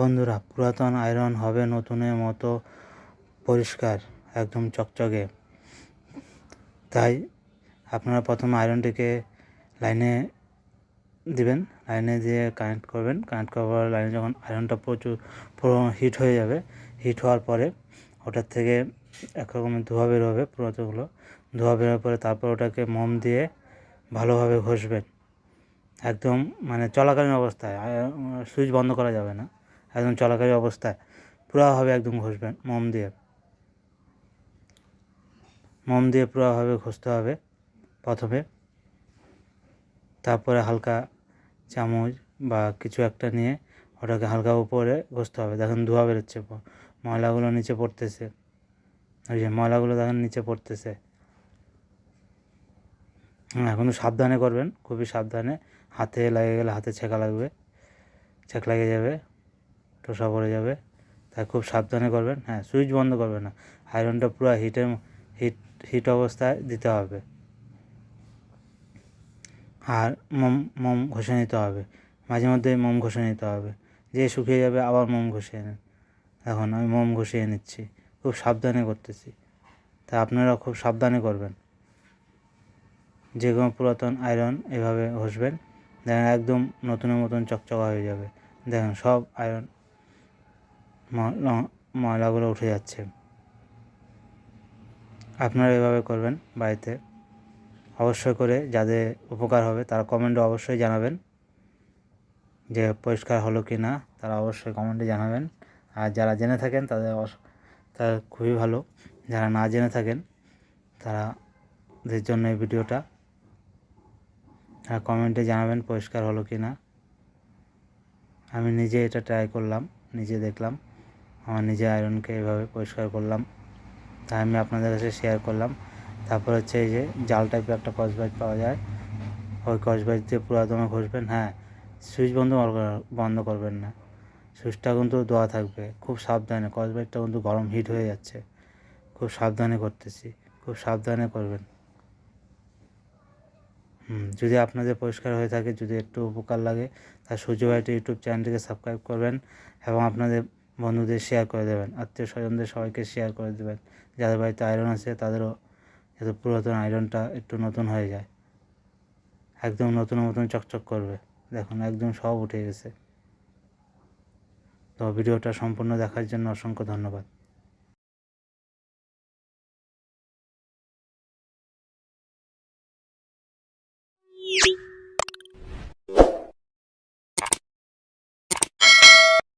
বন্ধুরা, পুরাতন আয়রন হবে নতুনের মতো পরিষ্কার, একদম চকচকে। তাই আপনারা প্রথমে আয়রনটিকে লাইনে দিবেন, লাইনে দিয়ে কানেক্ট করবেন। কানেক্ট করার লাইনে যখন আয়রনটা প্রচুর পুরো হিট হয়ে যাবে, হিট হওয়ার পরে ওটার থেকে এক রকমের ধোঁয়া বের হবে পুরাতনগুলো ধোঁয়া বেরোর পরে তারপর ওটাকে মোম দিয়ে ভালোভাবে ঘষবেন। একদম মানে চলাকালীন অবস্থায় সুইচ বন্ধ করা যাবে না। একদম চলাকালীন অবস্থায়। পুরাভাবে একদম ঘষবেন, মম দিয়ে। মম দিয়ে পুরাভাবে ঘষতে হবে প্রথমে। তারপরে হালকা চামচ বা কিছু একটা নিয়ে ওটাকে হালকা উপরে ঘষতে হবে। দেখেন ধোয়া বেরোচ্ছে ময়লাগুলো নিচে পড়তেছে। ওই যে ময়লাগুলো দেখেন নিচে পড়তেছে। হ্যাঁ এখন সাবধানে করবেন, খুবই সাবধানে। হাতে লাগে গেলে হাতে ছেঁকা লাগবে, ছেঁক লেগে যাবে। টোসা পড়ে যাবে। তাই খুব সাবধানে করবেন। হ্যাঁ সুইচ বন্ধ করবেন না। আয়রনটা পুরো হিটের হিট হিট অবস্থায় দিতে হবে। আর মোম মোম ঘষে নিতে হবে। মাঝে মধ্যে মোম ঘষে নিতে হবে। যে শুকিয়ে যাবে আবার মোম ঘষিয়ে নেন। এখন আমি মোম ঘষিয়ে নিচ্ছি। খুব সাবধানে করতেছি। তা আপনারা খুব সাবধানে করবেন। যে কোনো পুরাতন আয়রন এভাবে ঘষবেন। দেখেন একদম নতুনের মতন চকচকা হয়ে যাবে। দেখেন সব আয়রন ময়লাগুলো উঠে যাচ্ছে। আপনারা এভাবে করবেন বাড়িতে। অবশ্যই করে যাদের উপকার হবে তারা কমেন্টে অবশ্যই জানাবেন যে পরিষ্কার হলো কি না, তারা অবশ্যই কমেন্টে জানাবেন। আর যারা জেনে থাকেন তাদের তারা খুবই ভালো। যারা না জেনে থাকেন তারা দের জন্য এই ভিডিওটা। আর কমেন্টে জানাবেন পরিষ্কার হলো কি না। আমি নিজে এটা ট্রাই করলাম, নিজে দেখলাম। আমার নিজে আয়রনকে এভাবে পরিষ্কার করলাম। তাই আমি আপনাদের কাছে শেয়ার করলাম। তারপর হচ্ছে এই যে জাল টাইপের একটা কসবাইট পাওয়া যায়। ওই কসবাইট দিয়ে পুরো ঘষবেন হ্যাঁ। সুইচ বন্ধ বন্ধ করবেন না। সুইচটা কিন্তু দেওয়া থাকবে। খুব সাবধানে কসবাইটটা কিন্তু গরম হিট হয়ে যাচ্ছে। খুব সাবধানে করতেছি, খুব সাবধানে করবেন। যদি আপনাদের পরিষ্কার হয়ে থাকে, যদি একটু উপকার লাগে, তার সূর্য ভাইটি ইউটিউব চ্যানেলটিকে সাবস্ক্রাইব করবেন এবং আপনাদের বন্ধুদের শেয়ার করে দেবেন, আত্মীয় স্বজনদের সবাইকে শেয়ার করে দেবেন। যাদের বাড়িতে আয়রন আছে, তাদেরও যাতে পুরাতন আয়রনটা একটু নতুন হয়ে যায়। একদম নতুন নতুন চকচক করবে। দেখুন, একদম সব উঠে গেছে। তো ভিডিওটা সম্পূর্ণ দেখার জন্য অসংখ্য ধন্যবাদ।